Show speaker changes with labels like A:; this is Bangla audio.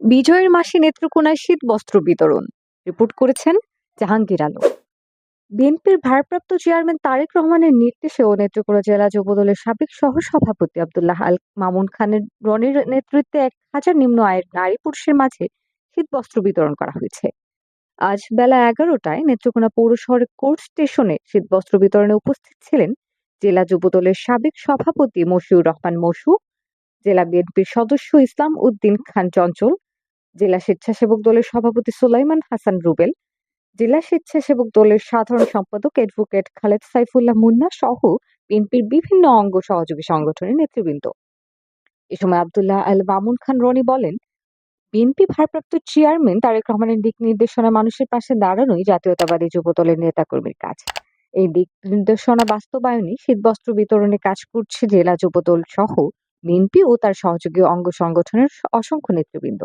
A: বিজয়ের মাসে নেত্রকোনায় শীত বস্ত্র বিতরণ, রিপোর্ট করেছেন জাহাঙ্গীর আলম। বিএনপির ভারপ্রাপ্ত চেয়ারম্যান তারেক রহমানের নির্দেশে ও নেত্রকোনা জেলা যুবদলের সাবেক সহসভাপতি আব্দুল্লাহ আল মামুন খানের রনির নেতৃত্বে এক হাজার নিম্ন আয়ের নারী পুরুষের মাঝে শীত বস্ত্র বিতরণ করা হয়েছে। আজ বেলা এগারোটায় নেত্রকোনা পৌর শহরের কোর্ট স্টেশনে শীত বস্ত্র বিতরণে উপস্থিত ছিলেন জেলা যুবদলের সাবেক সভাপতি মশিউর রহমান মশু জেলা বিএনপির সদস্য ইসলাম উদ্দিন খান চঞ্চল জেলা স্বেচ্ছাসেবক দলের সভাপতি সুলাইমান হাসান রুবেল, জেলা স্বেচ্ছাসেবক দলের সাধারণ সম্পাদক অ্যাডভোকেট খালেদ সাইফুল্লাহ মুন্না সহ বিএনপির বিভিন্ন অঙ্গ সহযোগী সংগঠনের নেতৃবৃন্দ। এ সময় আব্দুল্লাহ আল মামুন খান রনি বলেন, বিএনপি ভারপ্রাপ্ত চেয়ারম্যান তারেক রহমানের দিক নির্দেশনা মানুষের পাশে দাঁড়ানোই জাতীয়তাবাদী যুব যুবদলের নেতাকর্মীর কাজ। এই দিক নির্দেশনা বাস্তবায়নে শীতবস্ত্র বিতরণে কাজ করছে জেলা যুবদল সহ বিএনপি ও তার সহযোগী অঙ্গ সংগঠনের অসংখ্য নেতৃবৃন্দ।